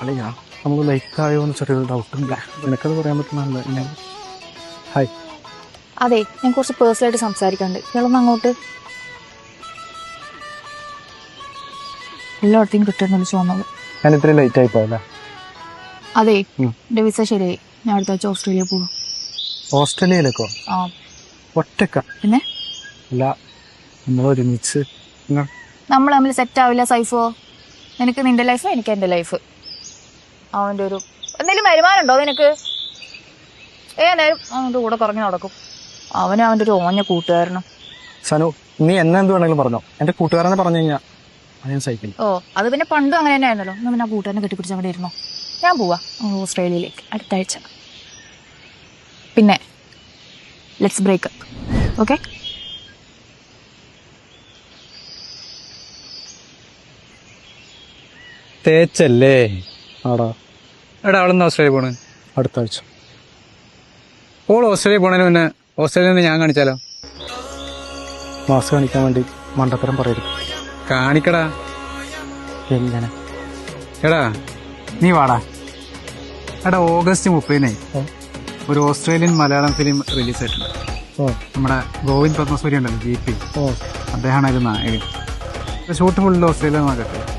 അളിയാ നമ്മൾ ലൈക്ക് ആയോ എന്ന് ചെറിയൊരു ഡൗട്ടുണ്ട് നിനക്കത് പറയാൻ പറ്റുന്നല്ല ഹായ് അതെ ഞാൻ കുറച്ച് പേഴ്സണലായിട്ട് സംസാരിക്കാണ്ട് ഇയാളൊന്ന് അങ്ങോട്ട്. എല്ലായിടത്തേക്കും കിട്ടുന്ന വിളിച്ചു വന്നത് ഞാൻ ഇത്രയും ലൈറ്റ് ആയി പോയല്ലേ അതെ എന്റെ വിസ ശരിയായി. ഞാൻ അടുത്ത ആഴ്ച ഓസ്ട്രേലിയ പോകും ഓസ്ട്രേലിയയിലേക്കോ? ആ. ഒറ്റക്ക? പിന്നെ? അല്ല നമ്മൾ ഒരുമിച്ച്. നമ്മൾ തമ്മിൽ സെറ്റ് ആവില്ല സൈഫോ. നിനക്ക് നിന്റെ ലൈഫ് എനിക്ക് എന്റെ ലൈഫ് അവന്റെ ഒരു എന്തെങ്കിലും വരുമാനം ഉണ്ടോ നിനക്ക്? ഏ നേരം അവന്റെ കൂടെ കുറഞ്ഞു നടക്കും. അവനും അവന്റെ ഒരു ഓഞ്ഞ കൂട്ടുകാരനും. സനു നീ എന്നെ എന്ത് വേണമെങ്കിലും പറഞ്ഞോ. എന്റെ കൂട്ടുകാരനെ പറഞ്ഞു കഴിഞ്ഞാൽ ഞാൻ സഹിക്കില്ല. ഓ അത് പിന്നെ പണ്ടും അങ്ങനെ തന്നെ ആയിരുന്നല്ലോ എന്നാ പിന്നെ ആ കൂട്ടുകാരനെ കെട്ടിപ്പിടിച്ച് അവിടെ ഇരുന്നോ? ഞാൻ പോവാ. ഓസ്ട്രേലിയയിലേക്ക്. അടുത്ത ആഴ്ച. പിന്നെ ലെറ്റ്സ് ബ്രേക്ക് അപ്പ് ഓക്കെ തേച്ചല്ലേ? ആടാ. എടാ അവളെന്ന് ഓസ്ട്രേലിയ പോണ? അടുത്ത ആഴ്ച. ഓൾ ഓസ്ട്രേലിയ പോണതിന് മുന്നേ ഓസ്ട്രേലിയ നിന്ന് ഞാൻ കാണിച്ചാലോ? മാസ് കാണിക്കാൻ വേണ്ടി മണ്ടത്തരം പറയരുത്. കാണിക്കടാ. എങ്ങനെ? എടാ നീ വാടാ. എടാ ഓഗസ്റ്റ് മുപ്പതിനെ. ഒരു ഓസ്ട്രേലിയൻ മലയാളം ഫിലിം റിലീസ് ആയിട്ടുണ്ട്. ഓ നമ്മുടെ ഗോവിന്ദ് പത്മസൂരി ഉണ്ടല്ലോ ജി പി. ഓ അദ്ദേഹമാണ് അതിൽ നായകൻ ഷൂട്ട് ഫുള്ള് ഓസ്ട്രേലിയ നോക്കട്ടെ